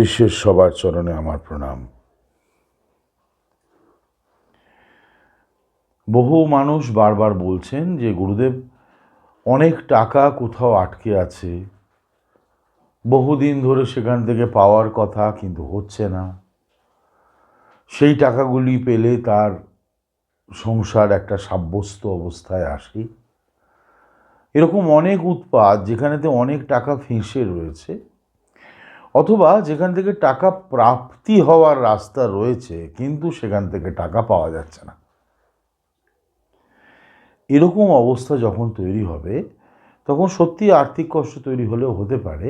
বিশ্বের সবার চরণে আমার প্রণাম। বহু মানুষ বারবার বলছেন যে, গুরুদেব, অনেক টাকা কোথাও আটকে আছে। বহুদিন ধরে সেখান থেকে পাওয়ার কথা, কিন্তু হচ্ছে না। সেই টাকাগুলি পেলে তার সংসার একটা সাব্যস্ত অবস্থায় আসে। এরকম অনেক উৎপাদ যেখানেতে অনেক টাকা ফেঁসে রয়েছে। অথবা যেখান থেকে টাকা প্রাপ্তি হওয়ার রাস্তা রয়েছে, কিন্তু সেখান থেকে টাকা পাওয়া যাচ্ছে না। এরকম অবস্থা যখন তৈরি হবে, তখন সত্যি আর্থিক কষ্ট তৈরি হলেও হতে পারে।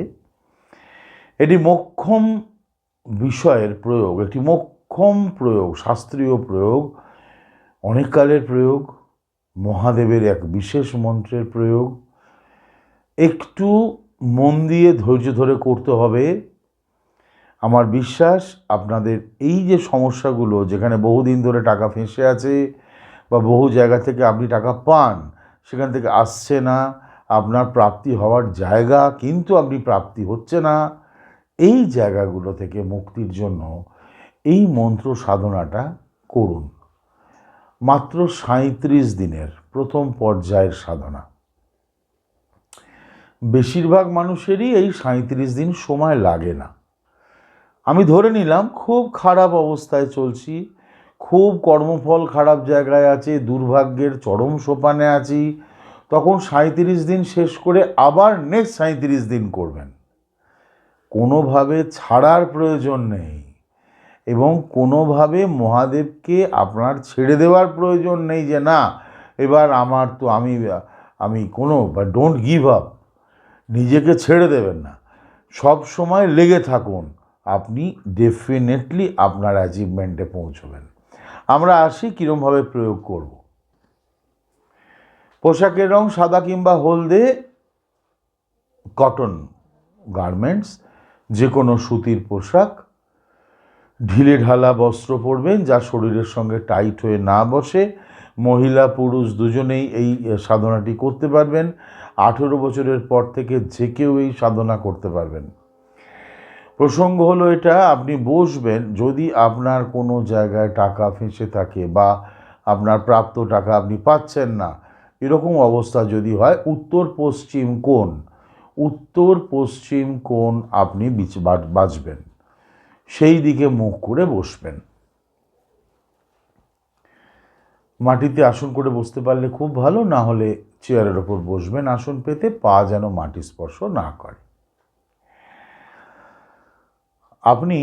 এটি মোক্ষম বিষয়ের প্রয়োগ, একটি মোক্ষম প্রয়োগ, শাস্ত্রীয় প্রয়োগ, অনেককালের প্রয়োগ, মহাদেবের এক বিশেষ মন্ত্রের প্রয়োগ। একটু মন দিয়ে ধৈর্য ধরে করতে হবে। আমার বিশ্বাস আপনাদের এই যে সমস্যাগুলো, যেখানে বহুদিন ধরে টাকা ফেঁসে আছে বা বহু জায়গা থেকে আপনি টাকা পান, সেখান থেকে আসছে না, আপনার প্রাপ্তি হওয়ার জায়গা কিন্তু আপনি প্রাপ্তি হচ্ছে না, এই জায়গাগুলো থেকে মুক্তির জন্য এই মন্ত্র সাধনাটা করুন। মাত্র সাঁত্রিশ দিনের প্রথম পর্যায়ের সাধনা। বেশিরভাগ মানুষেরই এই সাঁত্রিশ দিন সময় লাগে না। আমি ধরে নিলাম খুব খারাপ অবস্থায় চলছি, খুব কর্মফল খারাপ জায়গায় আছে, দুর্ভাগ্যের চরম সোপানে আছি। তখন সাঁত্রিশ দিন শেষ করে আবার নেক্সট সাঁত্রিশ দিন করবেন। কোনোভাবে ছাড়ার প্রয়োজন নেই এবং কোনোভাবে মহাদেবকে আপনার ছেড়ে দেওয়ার প্রয়োজন নেই যে না, এবার আমার তো আমি আমি কোনো, বা ডোন্ট গিভ আপ নিজেকে ছেড়ে দেবেন না। সব সময় লেগে থাকুন। আপনি ডেফিনেটলি আপনার অ্যাচিভমেন্টে পৌঁছবেন। আমরা আসি কীরমভাবে প্রয়োগ করব। পোশাকের রং সাদা কিংবা হলদে কটন গার্মেন্টস যে কোনো সুতির পোশাক, ঢিলে ঢালা বস্ত্র পরবেন যা শরীরের সঙ্গে টাইট হয়ে না বসে, মহিলা পুরুষ দুজনেই এই সাধনাটি করতে পারবেন। আঠেরো বছরের পর থেকে যে কেউ এই সাধনা করতে পারবেন। প্রসঙ্গ হলো এটা, আপনি বসবেন, যদি আপনার কোনো জায়গায় টাকা ফেঁসে থাকে বা আপনার প্রাপ্ত টাকা আপনি পাচ্ছেন না, এরকম অবস্থা যদি হয়, উত্তর পশ্চিম কোণ, উত্তর পশ্চিম কোণ আপনি বাঁচবেন। সেই দিকে মুখ করে বসবেন। মাটিতে আসন করে বসতে পারলে খুব ভালো, না হলে চেয়ারের ওপর বসবেন, আসন পেতে পা যেন মাটি স্পর্শ না করে। আপনি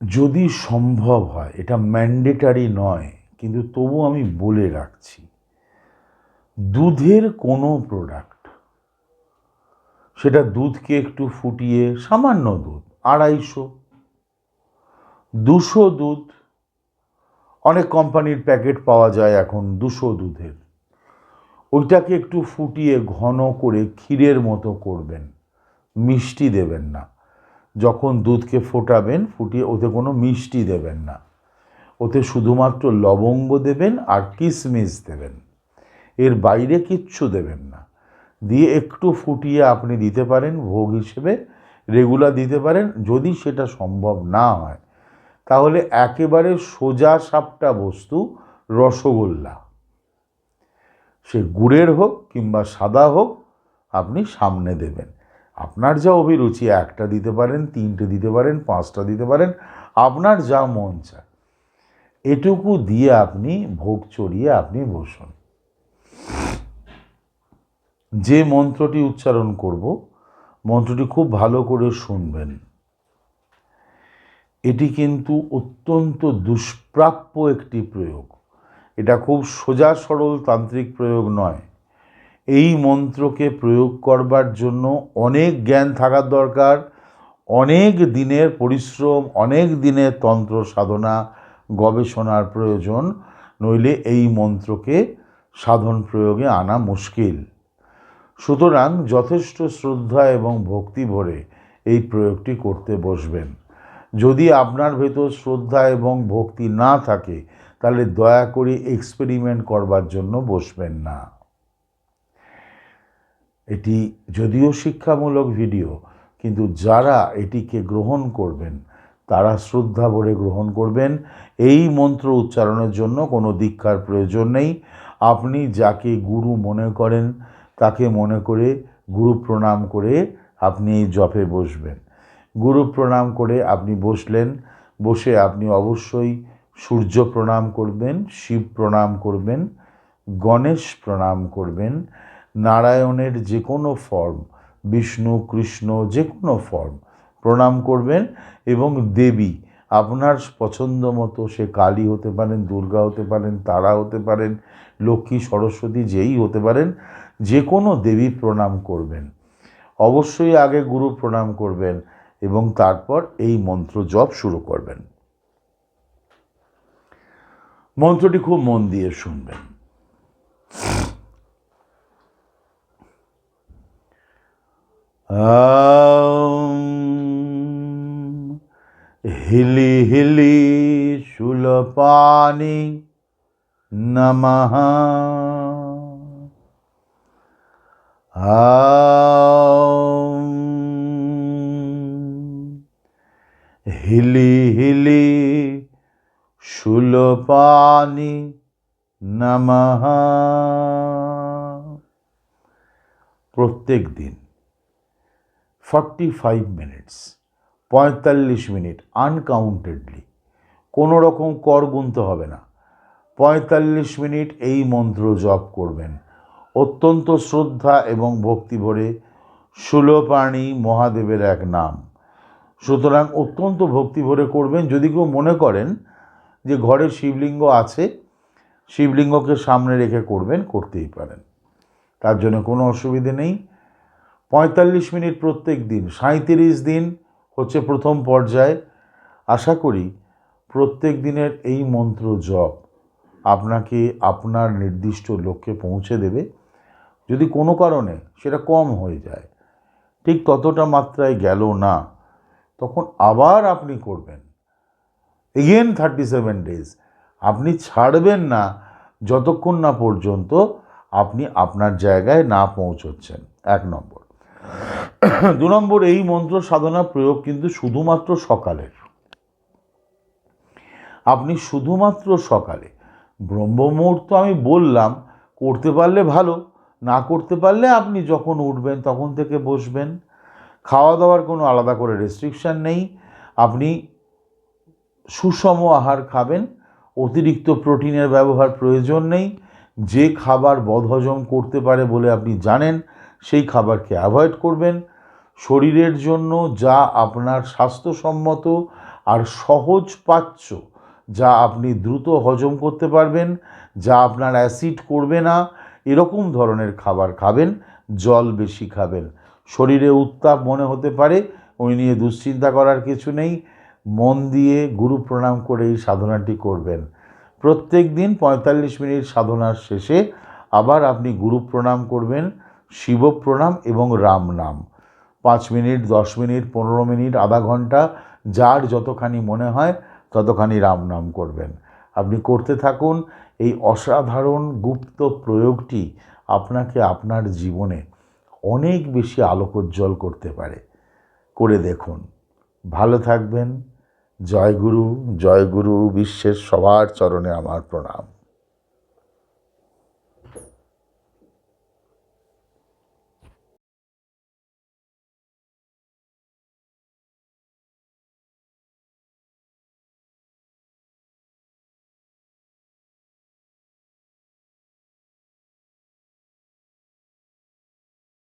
যদি সম্ভব হয়, এটা ম্যান্ডেটারি নয়, কিন্তু তবু আমি বলে রাখছি, দুধের কোনো প্রোডাক্ট সেটা দুধকে একটু ফুটিয়ে সামান্য দুধ, আড়াইশো, দুশো দুধ, অনেক কোম্পানির প্যাকেট পাওয়া যায় এখন দুশো দুধের, ওইটাকে একটু ফুটিয়ে ঘন করে ক্ষীরের মতো করবেন, মিষ্টি দেবেন না। যখন দুধকে ফোটাবেন, ফুটিয়ে ওতে কোনো মিষ্টি দেবেন না। ওতে শুধুমাত্র লবঙ্গ দেবেন আর কিশমিশ দেবেন। এর বাইরে কিচ্ছু দেবেন না। দিয়ে একটু ফুটিয়ে আপনি দিতে পারেন, ভোগ হিসেবে রেগুলার দিতে পারেন, যদি সেটা সম্ভব না হয়। তাহলে একেবারে সোজা সাপটা বস্তু রসগোল্লা। সে গুড়ের হোক কিংবা সাদা হোক, আপনি সামনে দেবেন। আপনার যা অভিরুচি, একটা দিতে পারেন, তিনটে দিতে পারেন, পাঁচটা দিতে পারেন, আপনার যা মন চায়। এটুকু দিয়ে আপনি ভোগ চড়িয়ে আপনি বসুন। যে মন্ত্রটি উচ্চারণ করব, মন্ত্রটি খুব ভালো করে শুনবেন। এটি কিন্তু অত্যন্ত দুষ্প্রাপ্য একটি প্রয়োগ। এটা খুব সোজা সরল তান্ত্রিক প্রয়োগ নয়। এই মন্ত্রকে প্রয়োগ করবার জন্য অনেক জ্ঞান থাকার দরকার, অনেক দিনের পরিশ্রম, অনেক দিনের তন্ত্র সাধনা, গবেষণার প্রয়োজন, নইলে এই মন্ত্রকে সাধন প্রয়োগে আনা মুশকিল। সুতরাং যথেষ্ট শ্রদ্ধা এবং ভক্তি ভরে এই প্রয়োগটি করতে বসবেন। যদি আপনার ভেতর শ্রদ্ধা এবং ভক্তি না থাকে, তাহলে দয়া করে এক্সপেরিমেন্ট করবার জন্য বসবেন না। এটি যদিও শিক্ষামূলক ভিডিও, কিন্তু যারা এটিকে গ্রহণ করবেন, তারা শ্রদ্ধা ভরে গ্রহণ করবেন। এই মন্ত্র উচ্চারণের জন্য কোনো দীক্ষার প্রয়োজন নেই। আপনি যাকে গুরু মনে করেন, তাকে মনে করে গুরু প্রণাম করে আপনি এই জপে বসবেন। গুরু প্রণাম করে আপনি বসলেন, বসে আপনি অবশ্যই সূর্য প্রণাম করবেন, শিব প্রণাম করবেন, গণেশ প্রণাম করবেন নারায়ণের যে কোনো ফর্ম বিষ্ণু, কৃষ্ণ যে কোনো ফর্ম প্রণাম করবেন এবং দেবী, আপনার পছন্দ মতো সে কালী হতে পারেন, দুর্গা হতে পারেন, তারা হতে পারেন, লক্ষ্মী, সরস্বতী যেই হতে পারেন, যে কোনো দেবী প্রণাম করবেন। অবশ্যই আগে গুরু প্রণাম করবেন এবং তারপর এই মন্ত্র জপ শুরু করবেন। মন্ত্রটি খুব মন দিয়ে শুনবেন। হিলি হিলি শুলপানি নমঃ হিলি হিলি শুলপানি নমঃ প্রত্যেক দিন ফর্টি ফাইভ মিনিটস পঁয়তাল্লিশ মিনিট আনকাউন্টেডলি কোনো রকম কর গুনতে হবে না। পঁয়তাল্লিশ মিনিট এই মন্ত্র জপ করবেন। অত্যন্ত শ্রদ্ধা এবং ভক্তি ভরে সুলোপাণি মহাদেবের এক নাম। সুতরাং অত্যন্ত ভক্তি ভরে করবেন। যদি কেউ মনে করেন যে ঘরে শিবলিঙ্গ আছে, শিবলিঙ্গকে সামনে রেখে করবেন, করতেই পারেন। তার জন্য কোনো অসুবিধে নেই। পঁয়তাল্লিশ মিনিট প্রত্যেক দিন, সাঁইত্রিশ দিন হচ্ছে প্রথম পর্যায়ে। আশা করি প্রত্যেক দিনের এই মন্ত্র জপ আপনাকে আপনার নির্দিষ্ট লক্ষ্যে পৌঁছে দেবে। যদি কোনো কারণে সেটা কম হয়ে যায়, ঠিক ততটা মাত্রায় গেল না, তখন আবার আপনি করবেন। এগেন থার্টি সেভেন ডেজ আপনি ছাড়বেন না যতক্ষণ না পর্যন্ত আপনি আপনার জায়গায় না পৌঁছচ্ছেন। এক নম্বর। দু নম্বর, এই মন্ত্র সাধনা প্রয়োগ কিন্তু শুধুমাত্র সকালের আপনি শুধুমাত্র সকালে ব্রহ্ম মুহূর্ত আমি বললাম, করতে পারলে ভালো, না করতে পারলে আপনি যখন উঠবেন তখন থেকে বসবেন। খাওয়া দাওয়ার কোনো আলাদা করে রেস্ট্রিকশান নেই। আপনি সুষম আহার খাবেন, অতিরিক্ত প্রোটিনের ব্যবহার প্রয়োজন নেই। যে খাবার বদহজম করতে পারে বলে আপনি জানেন সেই খাবারকে অ্যাভয়েড করবেন। শরীরের জন্য যা আপনার স্বাস্থ্যসম্মত আর সহজ পাচ্য, যা আপনি দ্রুত হজম করতে পারবেন, যা আপনার অ্যাসিড করবে না, এরকম ধরনের খাবার খাবেন, জল বেশি খাবেন। শরীরে উত্তাপ মনে হতে পারে, ওই নিয়ে দুশ্চিন্তা করার কিছু নেই। মন দিয়ে গুরু প্রণাম করে এই সাধনাটি করবেন। প্রত্যেক দিন পঁয়তাল্লিশ মিনিট সাধনার শেষে আবার আপনি গুরু প্রণাম করবেন। শিব প্রণাম এবং রাম নাম। পাঁচ মিনিট, দশ মিনিট, পনেরো মিনিট, আধা ঘণ্টা, যার যতখানি মনে হয় ততখানি রাম নাম করবেন। আপনি করতে থাকুন, এই অসাধারণ গুপ্ত প্রয়োগটি আপনাকে আপনার জীবনে অনেক বেশি আলোকোজ্জ্বল করতে পারে। করে দেখুন। ভালো থাকবেন। জয় গুরু জয় গুরু, বিশ্বের সবার চরণে আমার প্রণাম।